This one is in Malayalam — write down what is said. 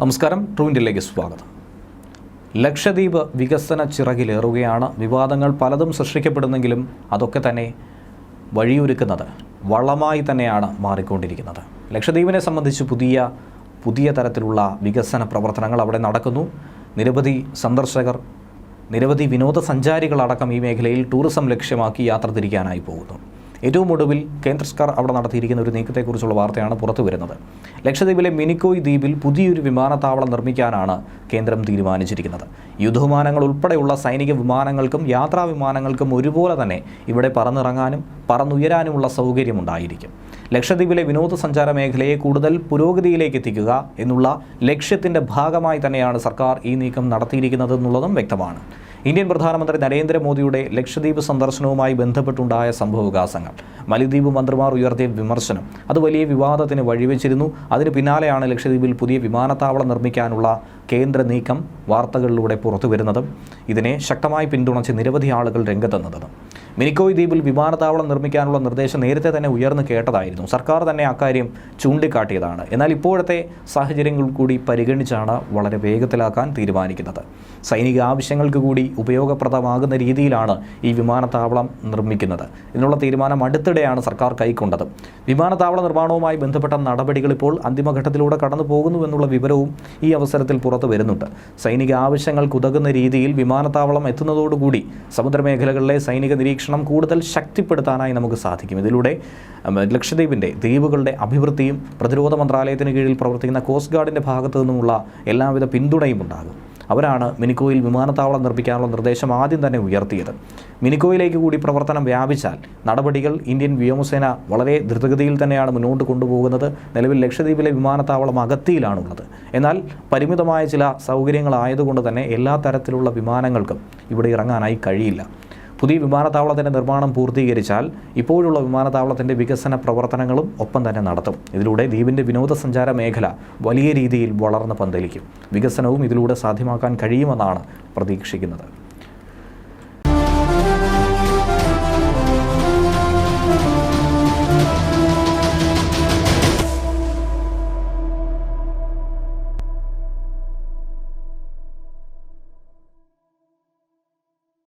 നമസ്കാരം ട്രൂ ഇന്ത്യയിലേക്ക് സ്വാഗതം. ലക്ഷദ്വീപ് വികസന ചിറകിലേറുകയാണ്. വിവാദങ്ങൾ പലതും സൃഷ്ടിക്കപ്പെടുന്നെങ്കിലും അതൊക്കെ തന്നെ വഴിയൊരുക്കുന്നത് വളമായി തന്നെയാണ് മാറിക്കൊണ്ടിരിക്കുന്നത്. ലക്ഷദ്വീപിനെ സംബന്ധിച്ച് പുതിയ പുതിയ തരത്തിലുള്ള വികസന പ്രവർത്തനങ്ങൾ അവിടെ നടക്കുന്നു. നിരവധി സന്ദർശകർ നിരവധി വിനോദസഞ്ചാരികളടക്കം ഈ മേഖലയിൽ ടൂറിസം ലക്ഷ്യമാക്കി യാത്ര തിരിക്കാനായി പോകുന്നു. ഏറ്റവും ഒടുവിൽ കേന്ദ്ര സർക്കാർ അവിടെ നടത്തിയിരിക്കുന്ന ഒരു നീക്കത്തെക്കുറിച്ചുള്ള വാർത്തയാണ് പുറത്തു വരുന്നത്. ലക്ഷദ്വീപിലെ മിനിക്കോയ് ദ്വീപിൽ പുതിയൊരു വിമാനത്താവളം നിർമ്മിക്കാനാണ് കേന്ദ്രം തീരുമാനിച്ചിരിക്കുന്നത്. യുദ്ധവിമാനങ്ങൾ ഉൾപ്പെടെയുള്ള സൈനിക വിമാനങ്ങൾക്കും യാത്രാ വിമാനങ്ങൾക്കും ഒരുപോലെ തന്നെ ഇവിടെ പറന്നിറങ്ങാനും പറന്നുയരാനുമുള്ള സൗകര്യമുണ്ടായിരിക്കും ലക്ഷദ്വീപിലെ വിനോദസഞ്ചാര മേഖലയെ കൂടുതൽ പുരോഗതിയിലേക്ക് എത്തിക്കുക എന്നുള്ള ലക്ഷ്യത്തിന്റെ ഭാഗമായി തന്നെയാണ് സർക്കാർ ഈ നീക്കം നടത്തിയിരിക്കുന്നത് എന്നുള്ളതും വ്യക്തമാണ്. ഇന്ത്യൻ പ്രധാനമന്ത്രി നരേന്ദ്രമോദിയുടെ ലക്ഷദ്വീപ് സന്ദർശനവുമായി ബന്ധപ്പെട്ടുണ്ടായ സംഭവവികാസങ്ങൾ. മലിദ്വീപ് മന്ത്രിമാർ ഉയർത്തിയ വിമർശനം അത് വലിയ വിവാദത്തിന് വഴിവെച്ചിരുന്നു. അതിന് പിന്നാലെയാണ് ലക്ഷദ്വീപിൽ പുതിയ വിമാനത്താവളം നിർമ്മിക്കാനുള്ള കേന്ദ്ര നീക്കം വാർത്തകളിലൂടെ പുറത്തു വരുന്നതും ഇതിനെ ശക്തമായി പിന്തുണച്ച് നിരവധി ആളുകൾ രംഗത്തെന്നതും മിനിക്കോയ് ദ്വീപിൽ വിമാനത്താവളം നിർമ്മിക്കാനുള്ള നിർദ്ദേശം നേരത്തെ തന്നെ ഉയർന്നു കേട്ടതായിരുന്നു. സർക്കാർ തന്നെ അക്കാര്യം ചൂണ്ടിക്കാട്ടിയതാണ്. എന്നാൽ ഇപ്പോഴത്തെ സാഹചര്യങ്ങൾ കൂടി പരിഗണിച്ചാണ് വളരെ വേഗത്തിലാക്കാൻ തീരുമാനിക്കുന്നത്. സൈനിക ആവശ്യങ്ങൾക്ക് കൂടി ഉപയോഗപ്രദമാകുന്ന രീതിയിലാണ് ഈ വിമാനത്താവളം നിർമ്മിക്കുന്നത്. ഇതിനുള്ള തീരുമാനം അടുത്തിടെയാണ് സർക്കാർ കൈക്കൊണ്ടത്. വിമാനത്താവള നിർമ്മാണവുമായി ബന്ധപ്പെട്ട നടപടികൾ ഇപ്പോൾ അന്തിമഘട്ടത്തിലൂടെ കടന്നു പോകുന്നു എന്നുള്ള വിവരവും ഈ അവസരത്തിൽ പുറത്തു വരുന്നുണ്ട്. സൈനിക ആവശ്യങ്ങൾക്ക് ഉതകുന്ന രീതിയിൽ വിമാനത്താവളം എത്തുന്നതോടുകൂടി സമുദ്രമേഖലകളിലെ സൈനിക നിരീക്ഷണം കൂടുതൽ ശക്തിപ്പെടുത്താനായി നമുക്ക് സാധിക്കും. ഇതിലൂടെ ലക്ഷദ്വീപിന്റെ ദ്വീപുകളുടെ അഭിവൃദ്ധിയും പ്രതിരോധ മന്ത്രാലയത്തിന് കീഴിൽ പ്രവർത്തിക്കുന്ന കോസ്റ്റ് ഗാർഡിന്റെ ഭാഗത്തു നിന്നുമുള്ള എല്ലാവിധ പിന്തുണയും ഉണ്ടാകും. അവരാണ് മിനിക്കോയിൽ വിമാനത്താവളം നിർമ്മിക്കാനുള്ള നിർദ്ദേശം ആദ്യം തന്നെ ഉയർത്തിയത്. മിനിക്കോയിലേക്ക് കൂടി പ്രവർത്തനം വ്യാപിച്ചാൽ നടപടികൾ ഇന്ത്യൻ വ്യോമസേന വളരെ ദ്രുതഗതിയിൽ തന്നെയാണ് മുന്നോട്ട് കൊണ്ടുപോകുന്നത്. നിലവിൽ ലക്ഷദ്വീപിലെ വിമാനത്താവളം അകത്തിയിലാണുള്ളത്. എന്നാൽ പരിമിതമായ ചില സൗകര്യങ്ങളായതുകൊണ്ട് തന്നെ എല്ലാ തരത്തിലുള്ള വിമാനങ്ങൾക്കും ഇവിടെ ഇറങ്ങാനായി കഴിയില്ല. പുതിയ വിമാനത്താവളത്തിന്റെ നിർമ്മാണം പൂർത്തീകരിച്ചാൽ ഇപ്പോഴുള്ള വിമാനത്താവളത്തിന്റെ വികസന പ്രവർത്തനങ്ങളും ഒപ്പം തന്നെ നടത്തും. ഇതിലൂടെ ദ്വീപിന്റെ വിനോദസഞ്ചാര മേഖല വലിയ രീതിയിൽ വളർന്ന് പന്തലിക്കും. വികസനവും ഇതിലൂടെ സാധ്യമാക്കാൻ കഴിയുമെന്നാണ് പ്രതീക്ഷിക്കുന്നത്.